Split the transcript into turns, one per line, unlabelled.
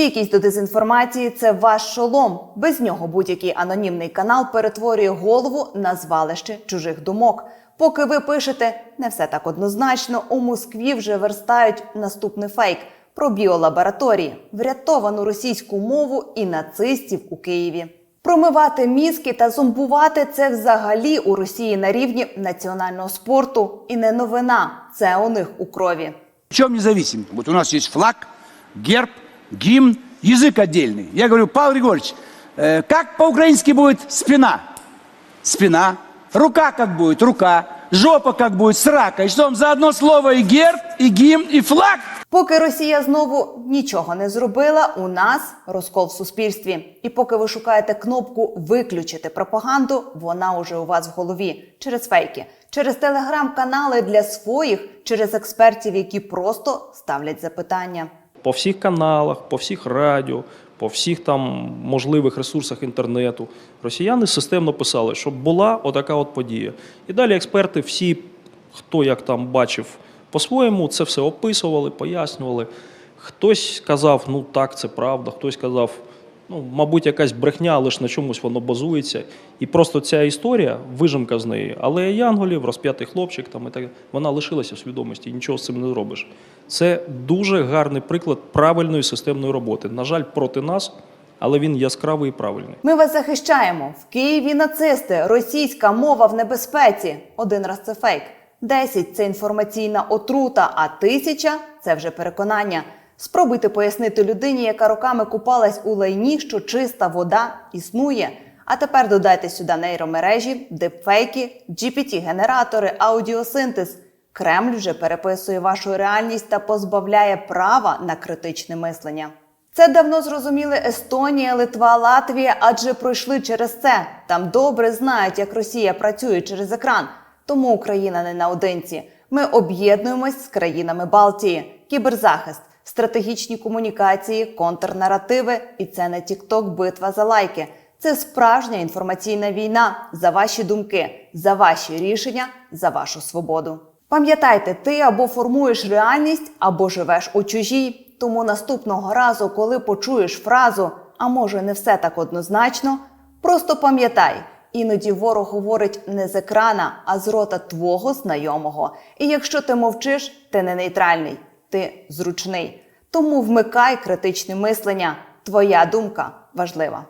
Стійкість до дезінформації це ваш шолом. Без нього будь-який анонімний канал перетворює голову на звалище чужих думок. Поки ви пишете не все так однозначно, у Москві вже верстають наступний фейк про біолабораторії, врятовану російську мову і нацистів у Києві. Промивати мізки та зомбувати це взагалі у Росії на рівні національного спорту. І не новина, це у них у крові.
В чем независим? Вот у нас есть флаг, герб, гимн, язык отдельный. Я говорю, Павел Григорьевич, э, как по-украински будет спина? Спина. Рука как будет? Рука. Жопа как будет? Срака. И что, вам за одно слово и герб, и гимн, и флаг?
Поки Росія знову нічого не зробила, у нас розкол в суспільстві. І поки ви шукаєте кнопку виключити пропаганду, вона уже у вас в голові через фейки, через телеграм-канали для своїх, через експертів, які просто ставлять запитання.
по всіх каналах, по всіх радіо, по всіх там можливих ресурсах інтернету росіяни системно писали, щоб була отака от подія. І далі експерти, всі, хто як там бачив по-своєму, це все описували, пояснювали. Хтось казав, ну так, це правда, хтось казав, ну, мабуть, якась брехня, але ж на чомусь воно базується. І просто ця історія, вижимка з неї, але Янголів, розп'ятий хлопчик, там і так, вона лишилася в свідомості, нічого з цим не зробиш. Це дуже гарний приклад правильної системної роботи. На жаль, проти нас, але він яскравий і правильний.
Ми вас захищаємо. В Києві нацисти, російська мова в небезпеці. Один раз це фейк. Десять це інформаційна отрута, а тисяча це вже переконання. Спробуйте пояснити людині, яка роками купалась у лайні, що чиста вода існує. А тепер додайте сюди нейромережі, дипфейки, GPT-генератори, аудіосинтез. Кремль вже переписує вашу реальність та позбавляє права на критичне мислення. Це давно зрозуміли Естонія, Литва, Латвія, адже пройшли через це. Там добре знають, як Росія працює через екран. Тому Україна не наодинці. Ми об'єднуємось з країнами Балтії, кіберзахист, стратегічні комунікації, контрнаративи. І це не тікток битва за лайки. Це справжня інформаційна війна за ваші думки, за ваші рішення, за вашу свободу. Пам'ятайте, ти або формуєш реальність, або живеш у чужій. Тому наступного разу, коли почуєш фразу, а може не все так однозначно, просто пам'ятай, іноді ворог говорить не з екрана, а з рота твого знайомого. І якщо ти мовчиш, ти не нейтральний, ти зручний. Тому вмикай критичне мислення. Твоя думка важлива.